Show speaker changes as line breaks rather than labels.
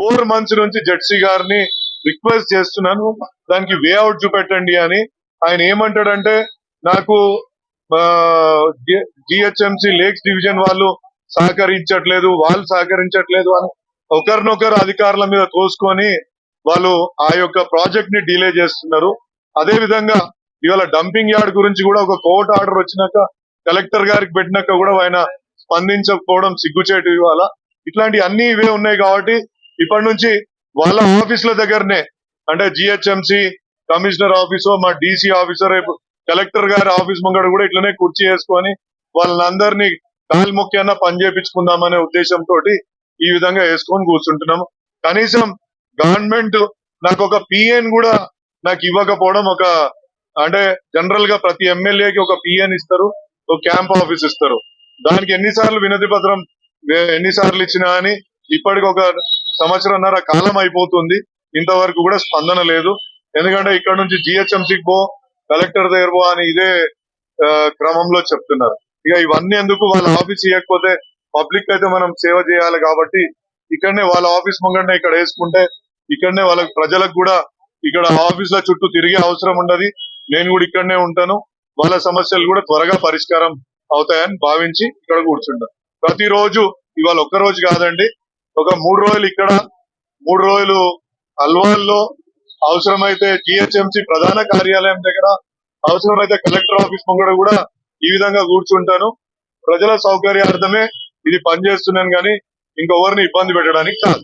Four months నుంచి జడ్సీ గారిని request చేస్తున్నాను. దానికి వే అవుట్ చూపెట్టండి అని. ఆయన ఏమంటాడంటే నాకు జిహెచ్ఎంసి లేక్స్ డివిజన్ వాళ్ళు సహకరించట్లేదు వాళ్ళు సహకరించట్లేదు అని ఒకరినొకరు అధికారుల మీద తోసుకొని వాళ్ళు ఆ యొక్క ప్రాజెక్ట్ని డిలే చేస్తున్నారు. అదే విధంగా ఇవాళ డంపింగ్ యార్డ్ గురించి కూడా ఒక కోర్ట్ ఆర్డర్ వచ్చినాక కలెక్టర్ గారికి పెట్టినాక కూడా ఆయన స్పందించకపోవడం సిగ్గుచేటు ఇవాళ. ఇట్లాంటి అన్ని ఇవే ఉన్నాయి కాబట్టి ఇప్పటి నుంచి వాళ్ళ ఆఫీసుల దగ్గరనే అంటే జిహెచ్ఎంసి కమిషనర్ ఆఫీసో మా డీసీ ఆఫీసర్ రేపు కలెక్టర్ గారి ఆఫీస్ ముంగడ కూడా ఇట్లనే కుర్చీ వేసుకొని వాళ్ళందరినీ కాలు మొక్కన్నా పని చేపించుకుందామనే ఉద్దేశంతో ఈ విధంగా వేసుకొని కూర్చుంటున్నాము. కనీసం గవర్నమెంట్ నాకు ఒక పిఎన్ కూడా నాకు ఇవ్వకపోవడం ఒక అంటే జనరల్గా ప్రతి ఎమ్మెల్యేకి ఒక పిఎన్ ఇస్తారు ఒక క్యాంప్ ఆఫీస్ ఇస్తారు. దానికి ఎన్నిసార్లు వినతి పత్రం ఎన్నిసార్లు ఇచ్చినా అని ఇప్పటికి ఒక సంవత్సరంన్నర కాలం అయిపోతుంది. ఇంతవరకు కూడా స్పందన లేదు. ఎందుకంటే ఇక్కడ నుంచి జిహెచ్ఎంసీకి పో కలెక్టర్ దగ్గర పో అని ఇదే క్రమంలో చెప్తున్నారు. ఇక ఇవన్నీ ఎందుకు వాళ్ళ ఆఫీస్ ఇవ్వకపోతే పబ్లిక్ అయితే మనం సేవ చేయాలి కాబట్టి ఇక్కడనే వాళ్ళ ఆఫీస్ ముంగడనే ఇక్కడ వేసుకుంటే ఇక్కడనే వాళ్ళ ప్రజలకు కూడా ఇక్కడ ఆఫీసుల చుట్టూ తిరిగే అవసరం ఉండదు. నేను కూడా ఇక్కడనే ఉంటాను. వాళ్ళ సమస్యలు కూడా త్వరగా పరిష్కారం అవుతాయని భావించి ఇక్కడ కూర్చుంటాను. ప్రతిరోజు ఇవాళ ఒక్క రోజు కాదండి. ఒక మూడు రోజులు ఇక్కడ మూడు రోజులు అల్వాల్లో. అవసరమైతే జిహెచ్ఎంసి ప్రధాన కార్యాలయం దగ్గర అవసరమైతే కలెక్టర్ ఆఫీస్ ముంగడ కూడా ఈ విధంగా కూర్చుంటాను. ప్రజల సౌకర్యార్థమే ఇది పనిచేస్తున్నాను కానీ ఇంకొవరిని ఇబ్బంది పెట్టడానికి కాదు.